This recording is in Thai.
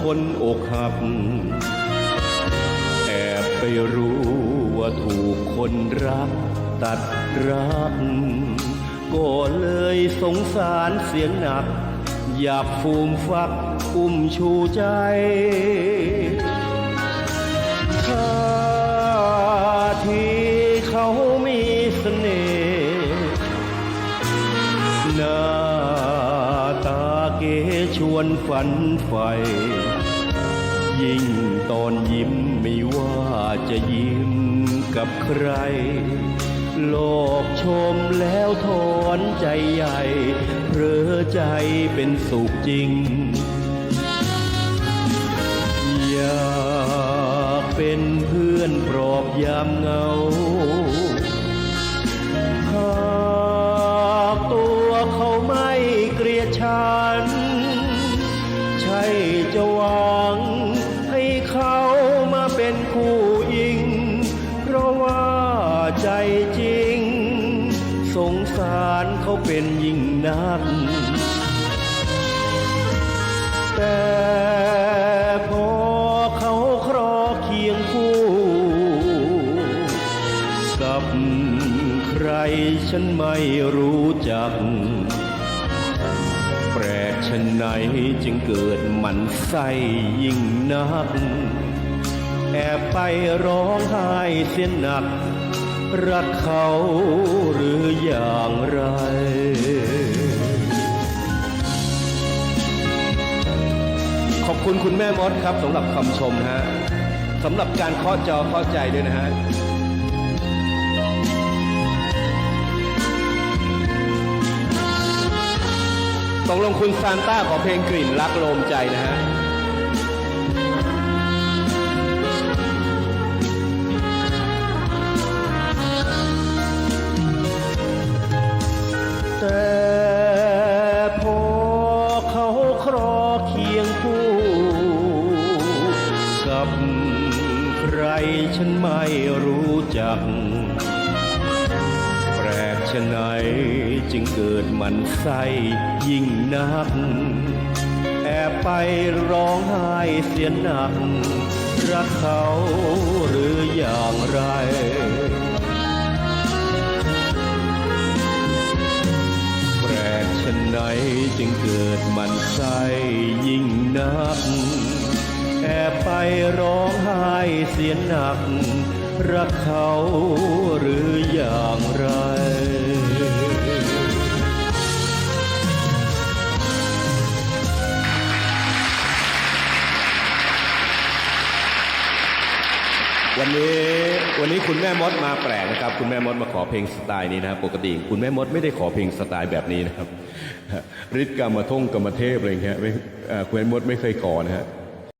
คนอกหัก แอบไปรู้ว่าถูกคนรัก ตัดรัก ก็เลยสงสารเสียงหนัก อยากฟูมฟักอุ้มชูใจท่าทีเขามีเสน่ห์ ชวนฝันใฝ่ยิ่งตอนยิ้มไม่ว่าจะยิ้มกับใคร โลกชมแล้วถอนใจใหญ่เพรอใจเป็นสุขจริง อยากเป็นเพื่อนปลอบยามเหงา สารเขาเป็นยิ่งนักแต่พอเขาครอเคียงคู่ กับใครฉันไม่รู้จัก แปลกฉันไหนจึงเกิดมันไส้ยิ่งนัก แอบไปร้องไห้เสียหนัก รักเขาหรืออย่างไรขอบคุณคุณแม่มดครับสำหรับคำชมฮะสำหรับการเคาะจอเคาะใจด้วยนะฮะตกลงคุณซานต้าขอเพลงกลิ่นรักโลมใจนะฮะ เคียงคู่กับใครฉันไม่รู้จัก แปลกชะไหนจึงเกิดมันไส้ยิ่งนัก แอบไปร้องไห้เสียหนักรักเขาหรืออย่างไร จึงเกิดมันไส้ยิ่งนัก แอบไปร้องไห้เสียหนัก รักเขาหรืออย่างไร วันนี้วันนี้คุณแม่มดมาแปลกนะครับ คุณแม่มดมาขอเพลงสไตล์นี้นะครับปกติ คุณแม่มดไม่ได้ขอเพลงสไตล์แบบนี้นะครับฤทธิ์กรรมทงกรรมเทพอะไรเงี้ยไม่คุณแม่มดไม่เคยขอนะฮะ